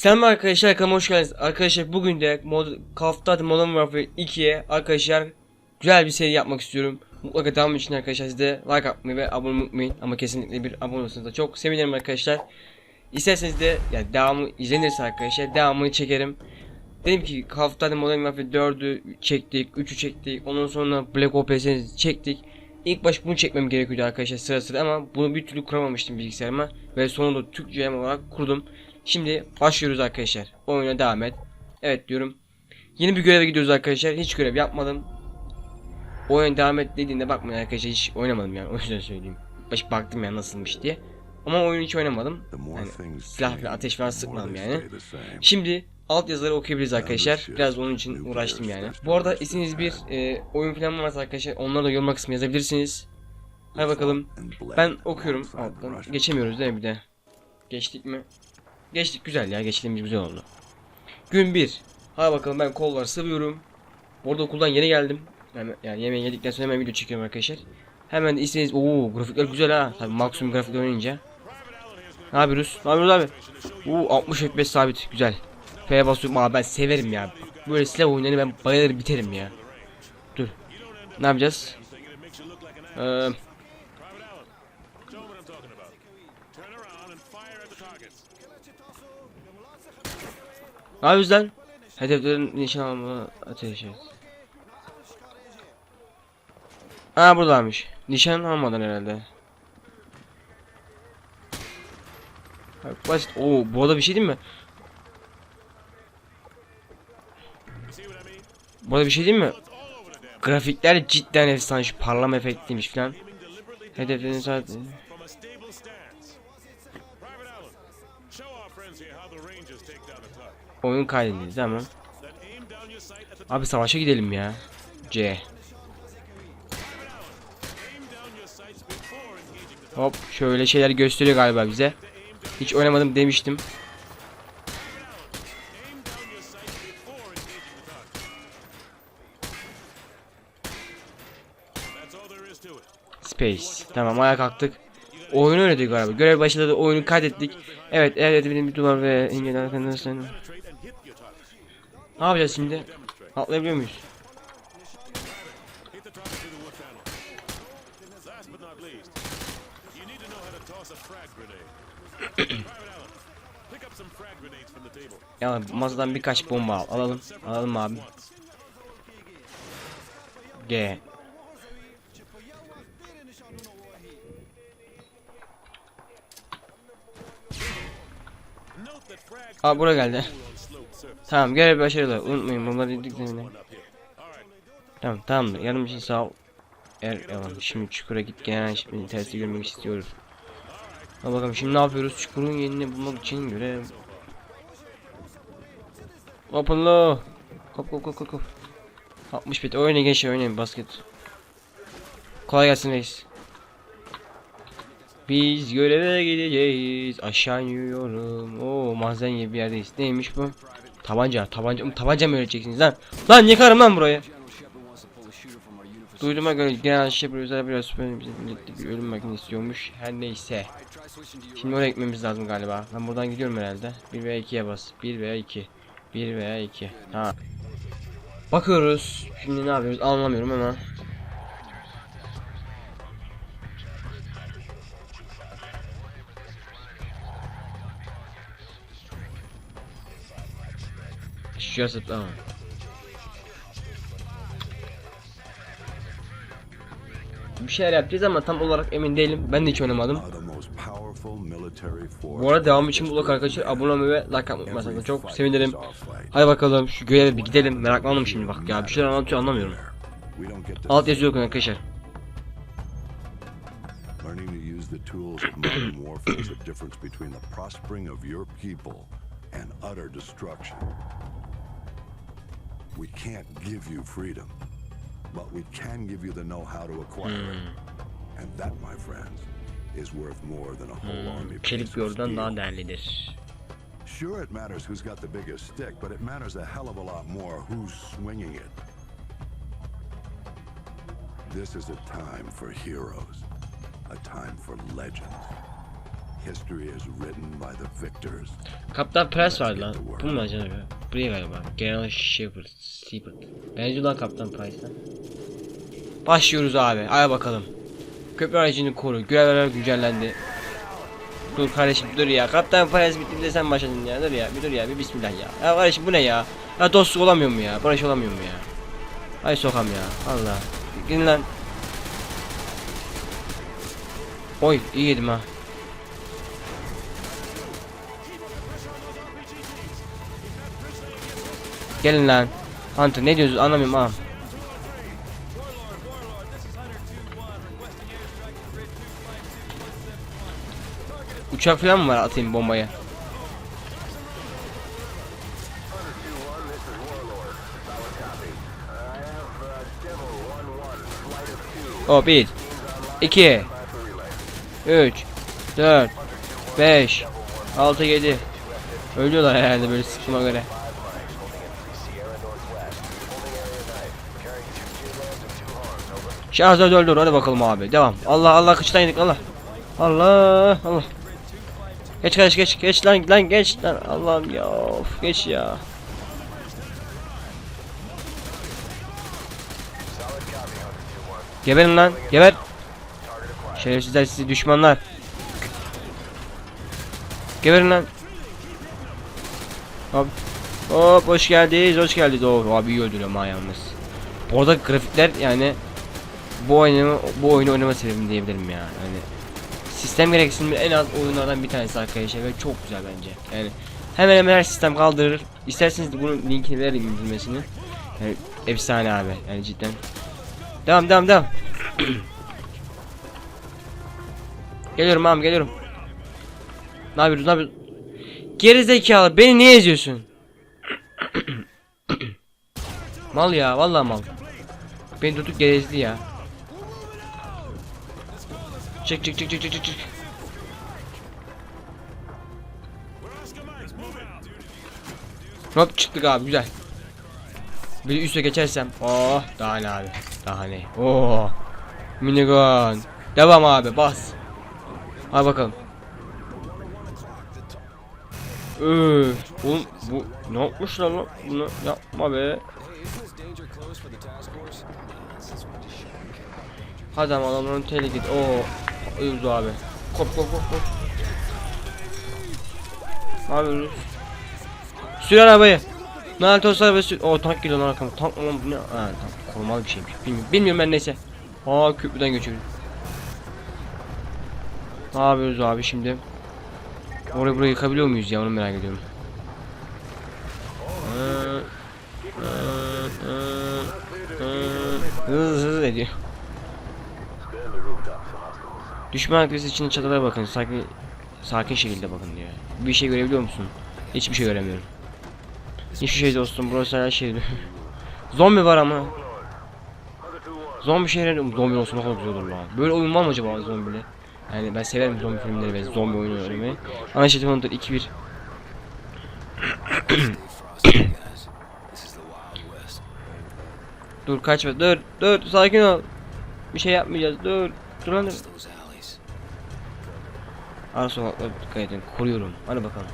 Selam arkadaşlar kanalıma hoş geldiniz. Arkadaşlar bugün de mod, Duty Modern Warfare 2'ye arkadaşlar güzel bir seri yapmak istiyorum. Mutlaka devam için arkadaşlar siz de like atmayı ve abone olmayı. Ama kesinlikle bir abone olursanız da çok sevinirim arkadaşlar. İsterseniz de yani devamı izlenirse arkadaşlar devamını çekerim. Dedim ki Duty Modern Warfare 4'ü çektik, 3'ü çektik, ondan sonra Black Ops'i çektik. İlk baş bunu çekmem gerekiyordu arkadaşlar sıra sıra ama bunu bir türlü kuramamıştım bilgisayarıma ve sonunda Türkçe olarak kurdum. Şimdi başlıyoruz arkadaşlar. Oyuna devam et. Evet diyorum. Yeni bir göreve gidiyoruz arkadaşlar. Hiç görev yapmadım. Oyuna devam et dediğinde bakmayın arkadaşlar hiç oynamadım yani o yüzden söyleyeyim. Baş baktım ya nasılmış diye. Ama oyunu hiç oynamadım. Yani silah ve ateş falan sıkmadım yani. Şimdi alt yazıları okuyabiliriz arkadaşlar. Biraz onun için uğraştım yani. Bu arada isminiz bir e, oyun falan varsa arkadaşlar onları da yorumlar kısmına yazabilirsiniz. Hadi bakalım. Ben okuyorum alttan. Geçemiyoruz değil mi bir de? Geçtik mi? Geçtik güzel ya geçtiğimiz güzel oldu. Gün 1. Hadi bakalım ben kollar sıvıyorum. Bu arada okuldan yeni geldim. Yani, yani yemeği yedikten sonra hemen video çekiyorum arkadaşlar. Hemen istediğiniz... Oo grafikler güzel ha. Tabii maksimum grafikle oynayınca. Ne yapıyoruz? Ne yapıyoruz abi? Oo 60 FPS sabit. Güzel. F'ye basıyorum. Aa ben severim ya. Böyle silah oyunlarını ben bayılır biterim ya. Dur. Ne yapacağız? Eee... Ne yapıyoruz lan? Hedeflerin nişan alma ateş et. Aa buradaymış. Nişan almadan herhalde. Basit. Oo bu arada bir şey değil mi? Bu arada bir şey değil mi? Grafikler cidden efsane şu parlama efektiymiş falan. Hedeflerin saat... Oyun kaydedildi tamam. Abi savaşa gidelim ya. C. Hop şöyle şeyler gösteriyor galiba bize. Hiç oynamadım demiştim. Space. Tamam ayağa kalktık. Oyunu diyor galiba. Görev başladı oyunu kaydettik. Evet evet benim bir duvar ve engel arkadaşlar. Ne yapacağız şimdi? Atlayabiliyor muyuz? Ya masadan birkaç bomba al. Alalım. Alalım abi. G. Aa buraya geldi. Tamam görev başarılı. Unutmayın bunları dediklerini. Tamam tamamdır. Yardım için sağ ol. Er yalan. Şimdi çukura git genel şimdi tersi görmek istiyoruz. Ha bakalım şimdi ne yapıyoruz? Çukurun yerini bulmak için görev. Open low. Kop kop kop kop kop. 60 bit oyna geç oynayın basket. Kolay gelsin reis. Biz göreve gideceğiz. Aşağı iniyorum. Oo mazen gibi bir yerdeyiz. Neymiş bu? Tabanca, tabanca, tabanca mı öğreteceksiniz lan? Lan yakarım lan burayı. Duyduğuma göre genel şey özel biraz süper bir ölüm makinesi istiyormuş. Her neyse. Şimdi oraya gitmemiz lazım galiba. Ben buradan gidiyorum herhalde. 1 veya 2'ye bas. 1 veya 2. 1 veya 2. Ha. Bakıyoruz. Şimdi ne yapıyoruz anlamıyorum ama. Şuraya zıplama. Bir şeyler yapacağız ama tam olarak emin değilim. Ben de hiç oynamadım. Bu arada devam için mutlaka arkadaşlar abone olmayı ve like atmayı unutmayın. Çok sevinirim. Hadi bakalım şu göreve bir gidelim. Meraklandım şimdi bak ya. Bir şeyler anlatıyor anlamıyorum. Alt yazıyor arkadaşlar. Learning to use the tools of modern warfare is the difference between the prospering of your people and utter destruction. We can't give you freedom, but we can give you the know-how to acquire it. And that, my friends, is worth more than a whole army. pays Çelik yordan daha değerlidir. Sure, it matters who's got the biggest stick, but it matters a hell of a lot more who's swinging it. This is a time for heroes, a time for legends. Kaptan Price vardı lan. Bu mu acaba? Buraya galiba. General Shepard. Shepard. Benziyor lan Kaptan Price'dan. Başlıyoruz abi. Ay bakalım. Köprü aracını koru. Görevler güncellendi. Dur kardeşim dur ya. Kaptan Price bitti de sen başladın ya. Dur ya. Bir dur ya. Bir bismillah ya. Ya kardeşim bu ne ya? Ya dostluk olamıyor mu ya? Barış olamıyor mu ya? Ay sokam ya. Allah. Gidin lan. Oy iyi yedim ha. Gelin lan. Hunter ne diyorsun anlamıyorum ha. Uçak falan mı var atayım bombayı? O bir, iki, üç, dört, beş, altı, yedi. Ölüyorlar herhalde böyle sıkıma göre. Şahzade öldür hadi bakalım abi devam. Allah Allah kıçtan yedik Allah. Allah Allah. Geç geç geç geç lan lan geç lan Allah'ım ya of, geç ya. Geberin lan geber. Şerefsizler sizi düşmanlar. Geberin lan. Hop. Hop hoş geldiniz hoş geldiniz. Oh abi iyi öldürüyorum ha yalnız. Bu arada grafikler yani bu oyunu bu oyunu oynama sebebim diyebilirim ya. Yani sistem gereksinimi en az oyunlardan bir tanesi arkadaşlar ve çok güzel bence. Yani hemen hemen her sistem kaldırır. İsterseniz bunun linkini veririm indirmesini. Yani efsane abi. Yani cidden. Devam devam devam. geliyorum abi geliyorum. Ne yapıyoruz ne yapıyoruz? Geri zekalı beni niye eziyorsun? mal ya vallahi mal. Beni tutup gezdi ya. Çık çık çık çık çık çık. Hop çıktık abi güzel. Bir üste geçersem. Oh daha ne abi. Daha ne. Oh. Minigun. Devam abi bas. Hadi bakalım. Üf, oğlum bu ne yapmışlar lan? Bunu yapma be. Hadi ama adamların teli git. Oo. Uyuz abi. Kop kop kop kop. Ne yapıyoruz? Sür arabayı. Naruto arabası sür. Oo tank geliyor lan arkama. Tank lan bu ne? Ha tank. Korumalı bir şeymiş. Bilmiyorum. Bilmiyorum ben neyse. Aa köprüden geçiyoruz. Ne yapıyoruz abi şimdi? Orayı burayı yıkabiliyor muyuz ya onu merak ediyorum. Hız hız ediyor. Düşman aktivitesi için çatılara bakın. Sakin sakin şekilde bakın diyor. Bir şey görebiliyor musun? Hiçbir şey göremiyorum. Hiçbir şey dostum. Burası her şey. Zombi var ama. Zombi şeyler zombi olsun ne kadar güzel olur lan. Böyle oyun var mı acaba zombili? Yani ben severim zombi filmleri ve zombi oyunu oynamayı. Ana şey Hunter 2-1. dur kaçma dur dur sakin ol. Bir şey yapmayacağız dur. Dur lan dur. Ara sokaklara dikkat edin koruyorum. Hadi bakalım.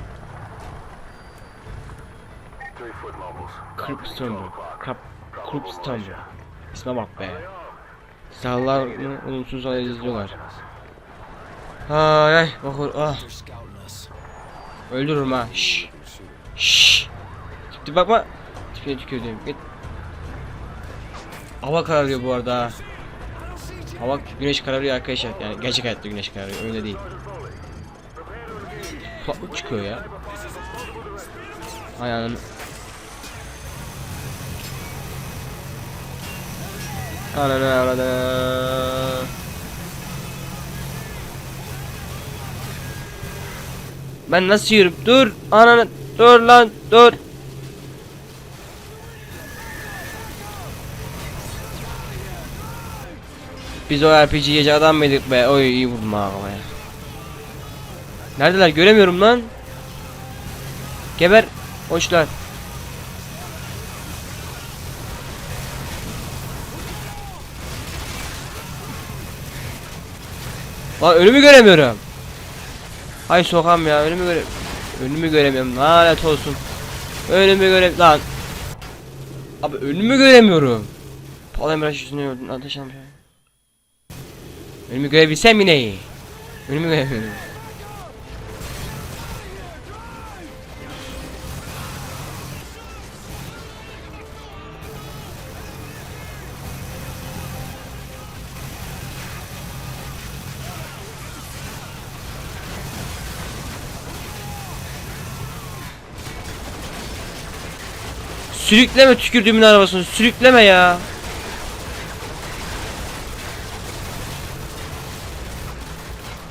Krupp Stumble. Stumble. İsme bak be. Silahlarını olumsuz hale izliyorlar. Ay ay bakır ah. Öldürürüm ha. Şşş. Şşş. Tipi bakma. Tipine tükürdüm. Git. Hava kararıyor bu arada. ha. Hava güneş kararıyor arkadaşlar. Yani gerçek hayatta güneş kararıyor. Öyle değil. Kulaklık çıkıyor ya. Hay ananı. Ananı ananı. Ben nasıl yürüp dur ananı dur lan dur. Biz o RPG gece adam mıydık be? Oy iyi vurdum kafaya. Neredeler? Göremiyorum lan. Geber. Hoşlar. Lan önümü göremiyorum. Ay sokam ya önümü göre önümü göremiyorum lanet olsun. Önümü göre lan. Abi önümü göremiyorum. Palamiraç yüzüne öldüm ateş almış. Önümü görebilsem yine iyi. Önümü göremiyorum. Sürükleme tükürdüğümün arabasını sürükleme ya.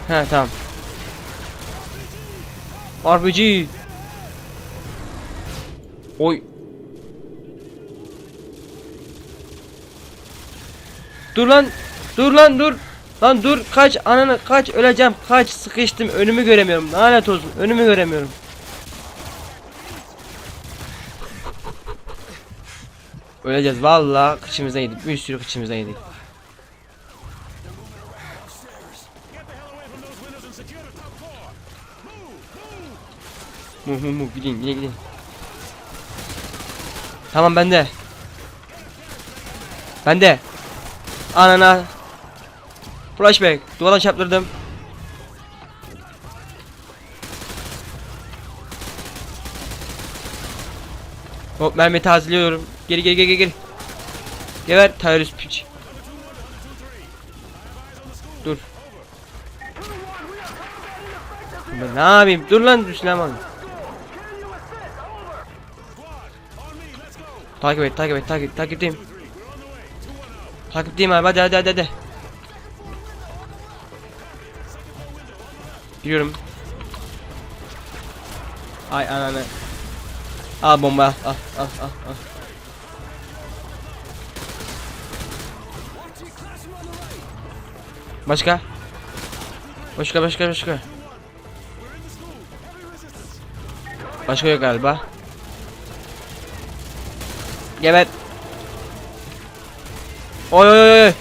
He tamam. RPG. Oy. Dur lan. Dur lan dur. Lan dur kaç ananı kaç öleceğim kaç sıkıştım önümü göremiyorum lanet olsun önümü göremiyorum. Öleceğiz valla kıçımıza yedik bir sürü kıçımıza yedik. Mu mu mu gidin yine gidin. Tamam bende. Bende. Anana. Flashback. Duvardan çarptırdım. Hop mermi tazeliyorum. Geri geri geri geri. Geber terörist piç. Dur. Ben ne yapayım? Dur lan Süleyman. Takip et, takip et, takip, takipteyim. Takipteyim abi, hadi hadi hadi hadi. Giriyorum. Ay ananı. Al bomba, al, al, al, al. Başka? Başka, başka, başka. Başka yok galiba. Geber. Oy oy oy.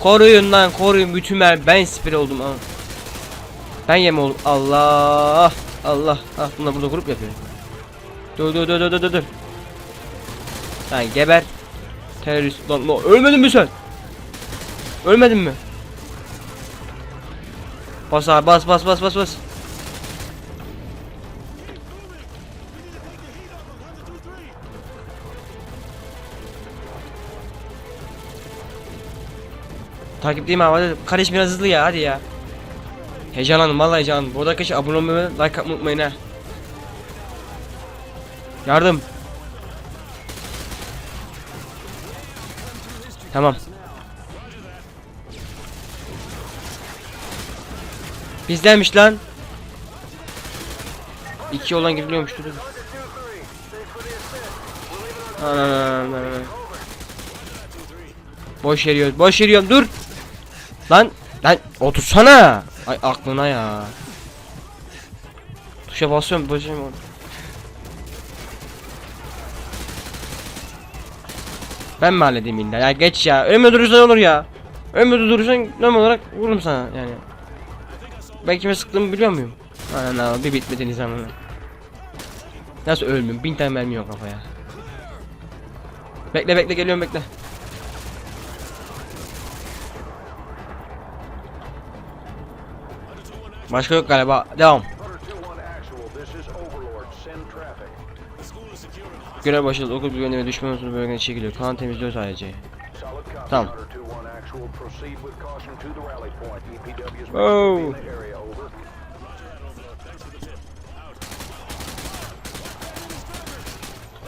Koruyun lan koruyun bütün mer ben spir oldum ama. Ben yem oldum. Allah. Allah. Ah bunlar burada grup yapıyor. Dur dur dur dur dur dur. Lan geber. Terörist lan ölmedin mi sen? Ölmedin mi? Bas abi bas bas bas bas bas. Takipteyim abi hadi. Kardeş biraz hızlı ya hadi ya. Heyecanlandım vallahi heyecanlandım. Bu arada arkadaşlar abone olmayı like atmayı unutmayın ha. Yardım. Tamam. Bizdenmiş lan. İki olan giriliyormuş dur. Boş yeriyor. Boş yeriyorum. Dur. Lan lan otursana. Ay aklına ya. Tuşa basıyorum. Basıyorum. Ben mi halledeyim illa? Ya geç ya. Önüme durursan olur ya. Önüme durursan normal olarak vururum sana yani. Ben kime sıktığımı biliyor muyum? Ana bir bitmediniz zaman. Nasıl ölmüyorum? Bin tane mermi yok kafaya. Bekle bekle geliyorum bekle. Başka yok galiba. Devam. Görev başladı. Okul güvenliği ve düşman unsuru bölgene çekiliyor. Kan temizliyor sadece. Tamam. Oh.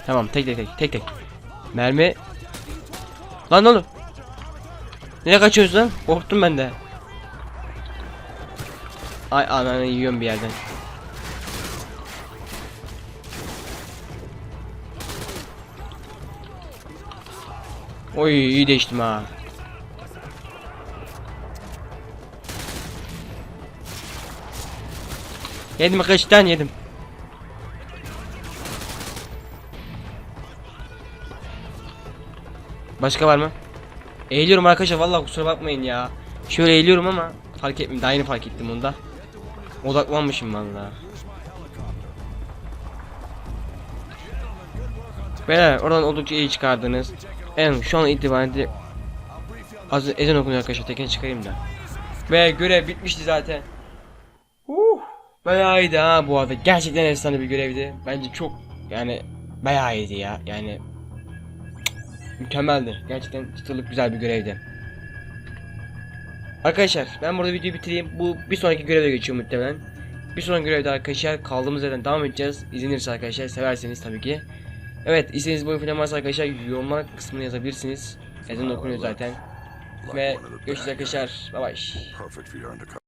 Tamam tek tek tek tek tek. Mermi. Lan oğlum. Nereye kaçıyoruz lan? Korktum ben de. Ay ananı yiyorum bir yerden. Oy iyi değiştim ha. Yedim kaç tane yedim. Başka var mı? Eğiliyorum arkadaşlar vallahi kusura bakmayın ya. Şöyle eğiliyorum ama fark etmiyorum. Daha yeni fark ettim onu da. Odaklanmışım valla. Beyler oradan oldukça iyi çıkardınız. En şu an itibaren de az ezan okunuyor arkadaşlar tekini çıkarayım da. Ve görev bitmişti zaten. Bayağı iyiydi ha bu arada. Gerçekten efsane bir görevdi. Bence çok yani bayağı iyiydi ya. Yani mükemmeldi. Gerçekten çıtırlık güzel bir görevdi. Arkadaşlar ben burada videoyu bitireyim. Bu bir sonraki göreve geçiyor muhtemelen. Bir sonraki görevde arkadaşlar kaldığımız yerden devam edeceğiz. İzlenirse arkadaşlar severseniz tabii ki. Evet istediğiniz bu film varsa arkadaşlar yorumlar kısmına yazabilirsiniz. Ezan okunuyor zaten. Ve görüşürüz arkadaşlar. Bye bye.